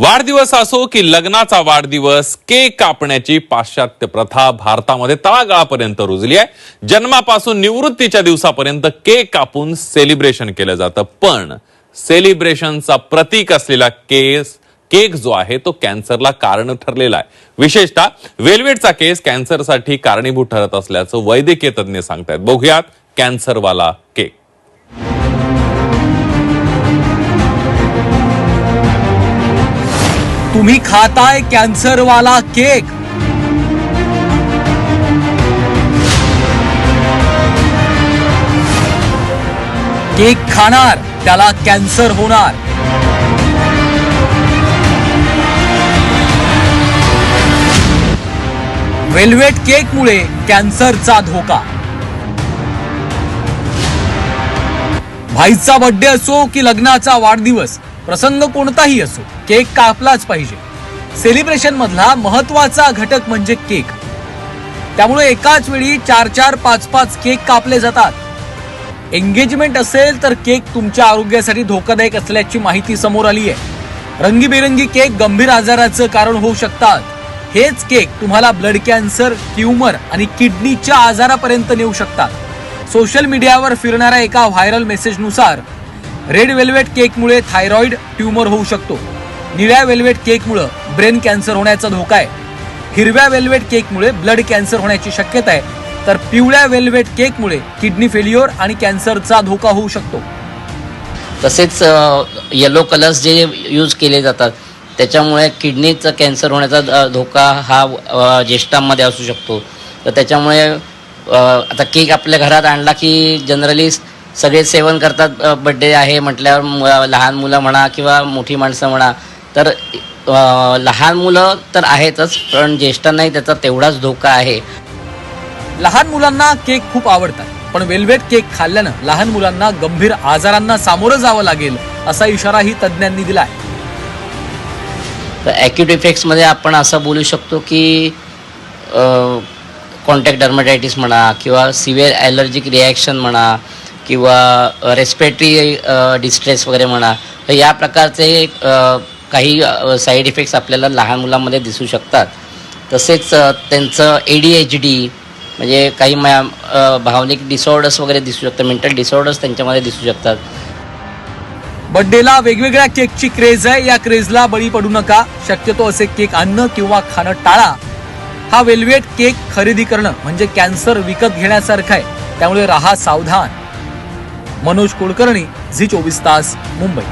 वाढदिवस असो की लग्नाचा वाढदिवस केक कापण्याची पाश्चात्य प्रथा भारतामध्ये तळागाळापर्यंत रुजली आहे. जन्मापासून निवृत्तीच्या दिवसापर्यंत केक कापून सेलिब्रेशन केलं जातं. पण सेलिब्रेशनचा प्रतीक असलेला केस केक जो आहे तो कॅन्सरला कारण ठरलेला आहे. विशेषतः वेल्वेटचा केस कॅन्सरसाठी कारणीभूत ठरत असल्याचं वैद्यकीय तज्ज्ञ सांगतायत. बघूयात कॅन्सरवाला केक. तुम्ही खाताय कॅन्सरवाला केक. केक खाणार त्याला कॅन्सर होणार. वेल्वेट केकमुळे कॅन्सरचा धोका. भाईचा बड्डे असो की लग्नाचा वाढदिवस प्रसंग कोणताही असो केक कापलाच पाहिजे. सेलिब्रेशन मधला महत्त्वाचा घटक म्हणजे केक. त्यामुळे एकाच वेळी चार चार पाच पाच केक कापले जातात. एंगेजमेंट असेल तर केक तुमच्या आरोग्यासाठी धोकादायक असल्याची माहिती समोर आली आहे रंगीबेरंगी केक गंभीर आजाराचं कारण होऊ शकतात. हेच केक तुम्हाला ब्लड कॅन्सर ट्यूमर आणि किडनीच्या आजारापर्यंत नेऊ शकतात. सोशल मीडियावर फिरणाऱ्या एका व्हायरल मेसेजनुसार रेड वेल्वेट केकमुळे थायरॉइड ट्यूमर होऊ शकतो. निळ्या वेल्वेट केकमुळे ब्रेन कॅन्सर होण्याचा धोका आहे. हिरव्या वेल्वेट केकमुळे ब्लड कॅन्सर होण्याची शक्यता आहे. तर पिवळ्या वेल्वेट केकमुळे किडनी फेल्युअर आणि कॅन्सरचा धोका होऊ शकतो. तसेच येलो कलर्स जे यूज केले जातात त्याच्यामुळे किडनीचं कॅन्सर होण्याचा धोका हा ज्येष्ठांमध्ये असू शकतो. तर त्याच्यामुळे आता केक आपल्या घरात आणला की जनरली सगळे सेवन करतात बड्डे आहे म्हटल्यावर लहान मुलं म्हणा किंवा मोठी माणसं म्हणा तर लहान मुलं तर आहेतच पण ज्येष्ठांनाही त्याचा तेवढाच धोका आहे. लहान मुलांना केक खूप आवडतात पण वेल्वेट केक खाल्ल्यानं लहान मुलांना गंभीर आजारांना सामोरं जावं लागेल असा इशाराही तज्ज्ञांनी दिलाय. तर ॲक्यूट इफेक्ट्समध्ये आपण असं बोलू शकतो की कॉन्टॅक्ट डर्मटायटिस म्हणा किंवा सिव्हिअर ॲलर्जिक रिॲक्शन म्हणा किंवा रेस्पिरेटरी डिस्ट्रेस वगैरे म्हणा तर या प्रकारचे काही साईड इफेक्ट्स आपल्याला लहान मुलांमध्ये दिसू शकतात. तसेच त्यांचं ए डी एच डी म्हणजे काही मा भावनिक डिसऑर्डर्स वगैरे दिसू शकतात मेंटल डिसऑर्डर्स त्यांच्यामध्ये दिसू शकतात. बड्डेला वेगवेगळ्या केकची क्रेज आहे. या क्रेजला बळी पडू नका. शक्यतो असे केक आणणं किंवा खाणं टाळा. हा वेल्वेट केक खरेदी करणं म्हणजे कॅन्सर विकत घेण्यासारखं आहे. त्यामुळे राहा सावधान. मनोज कुलकर्णी झी चोवीस तास मुंबई.